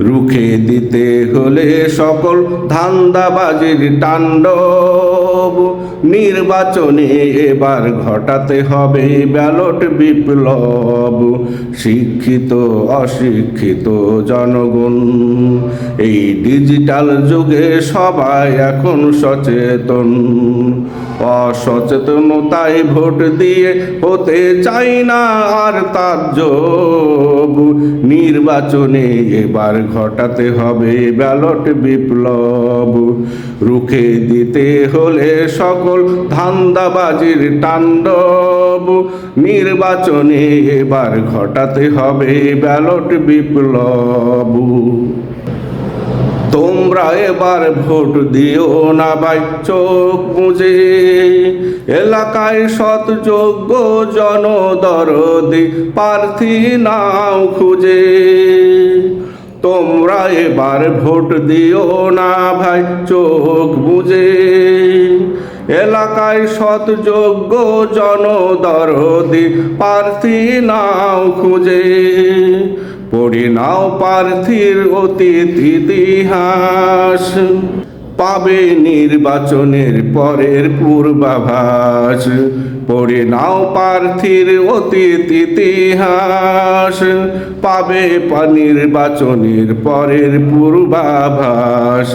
রুখে দিতে হলে সকল ধান্দাবাজির নির্বাচনে এবার ঘটাতে হবে ব্যালট বিপ্লব। শিক্ষিত, অশিক্ষিত জনগণ, এই ডিজিটাল যুগে সবাই এখন সচেতন। অসচেতনতায় ভোট দিয়ে হতে চাই না আর তার যোগ। নির্বাচনে এবার ঘটাতে হবে ব্যালট বিপ্লব। রুখে দিতে হলে সকল ধান্দাবাজির তাণ্ডব। নির্বাচনে এবার ঘটাতে হবে ব্যালট বিপ্লব। তোমরা এবার ভোট দিও না ভাই, চোখ বুঝে এলাকায় সৎ যোগ্য জনদরদি প্রার্থী নাও খুঁজে। তোমরা এবার ভোট দিও না ভাই, চোখ বুঝে এলাকায় সৎ যোগ্য জনদরদি প্রার্থী নাও খুঁজে। পড়ে নাও প্রার্থীর অতীত ইতিহাস। পাবে নির্বাচনের পরের পূর্বাভাস। পড়ে নাও প্রার্থীর অতীত ইতিহাস। পাবে নির্বাচনের পরের পূর্বাভাস।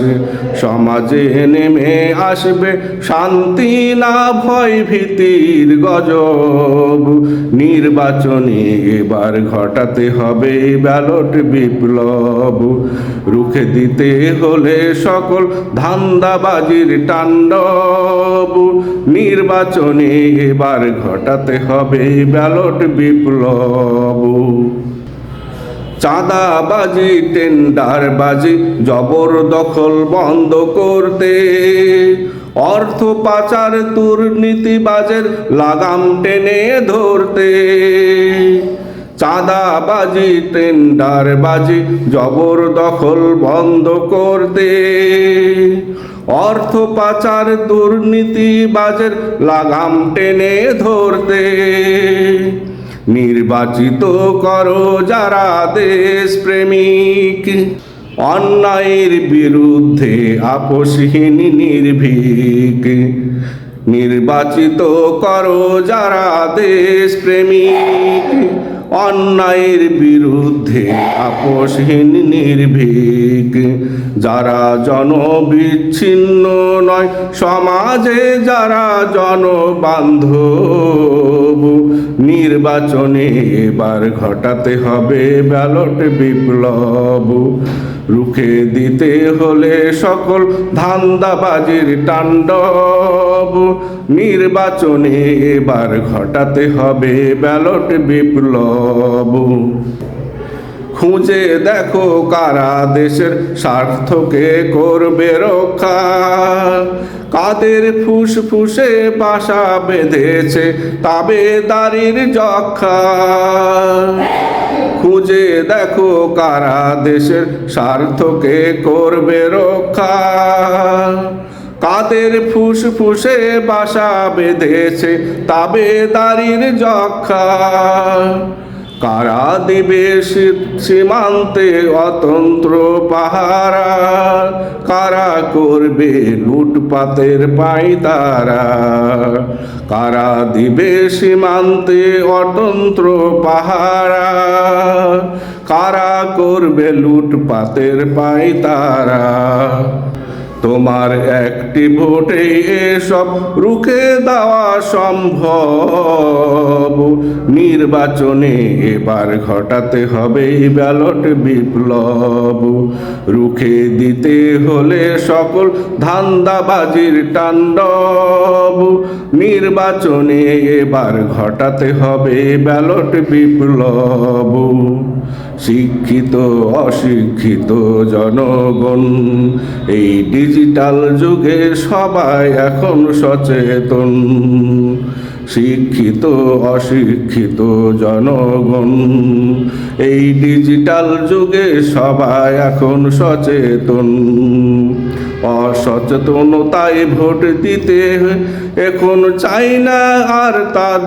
সমাজে নেমে আসবে শান্তি না ভয় ভীতির গজব। নির্বাচনে এবার ঘটাতে হবে ব্যালট বিপ্লব। রুখে দিতে হলে সকল ধান্দাবাজির তাণ্ডব। নির্বাচনে এবার ঘটাতে হবে ব্যালট বিপ্লব। চাঁদাবাজি, টেন্ডারবাজি, জবরদখল বন্ধ করতে। অর্থ পাচার, দুর্নীতিবাজের লাগাম টেনে ধরতে। চাঁদাবাজি টেন্ডারবাজি জবরদখল বন্ধ করতে। অর্থ পাচার দুর্নীতিবাজের লাগাম টেনে ধরতে। নির্বাচিত করো যারা দেশ প্রেমিক অন্যায়ের বিরুদ্ধে আপোষহীন নির্ভীক। নির্বাচিত করো যারা দেশ প্রেমিক অন্যায়ের বিরুদ্ধে আপসহীন নির্ভীক। যারা জনবিচ্ছিন্ন নয়, সমাজে যারা জনবান্ধব, নির্বাচনে এবার ঘটাতে হবে ব্যালট বিপ্লব। রুখে দিতে হলে সকল ধান্দাবাজির তাণ্ডব। নির্বাচনে এবার ঘটাতে হবে ব্যালট বিপ্লব। খুঁজে দেখো কারা দেশের স্বার্থকে করবে রক্ষা। কাদের ফুসফুসে বাসা বেঁধেছে তাবেদারির যক্ষা। খুঁজে দেখো কারা দেশের স্বার্থকে করবে রক্ষা। কাদের ফুসফুসে বাসা বেঁধেছে তাবেদারির যক্ষা। কারা দিবে সীমান্তে অতন্ত্র পাহারা। কারা করবে লুটপাতের পাইতারা। কারা দিবে সীমান্তে অতন্ত্র পাহারা কারা করবে লুটপাতের পাইতারা তোমার একটি ভোটে এসব রুখে দেওয়া সম্ভব। নির্বাচনে এবার ঘটাতে হবে ব্যালট বিপ্লব। রুখে দিতে হলে সকল ধান্দাবাজির তাণ্ডব। নির্বাচনে এবার ঘটাতে হবে ব্যালট বিপ্লব। শিক্ষিত, অশিক্ষিত জনগণ, এই ডিজিটাল যুগে সবাই এখন সচেতন। শিক্ষিত, অশিক্ষিত জনগণ। এই ডিজিটাল যুগে সবাই এখন সচেতন। অসচেতনতায় ভোট দিতে এখন চাই না আর তার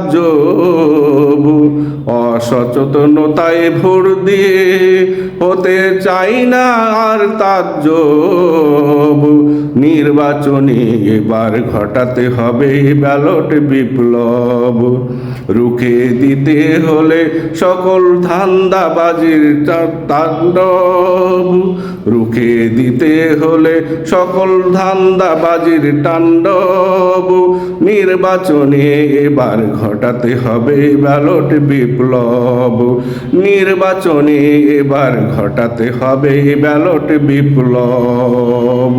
যোগ অসচেতনতায় ভোর দিয়ে হতে চাই না আর তার যোগ। নির্বাচনে এবার ঘটাতে হবে ব্যালট বিপ্লব। রুখে দিতে হলে সকল ধান্দাবাজির তাণ্ডব। রুখে দিতে হলে সকল ধান্দাবাজির তাণ্ডব। নির্বাচনে এবার ঘটাতে হবে ব্যালট বিপ্লব। নির্বাচনে এবার ঘটাতে হবে ব্যালট বিপ্লব।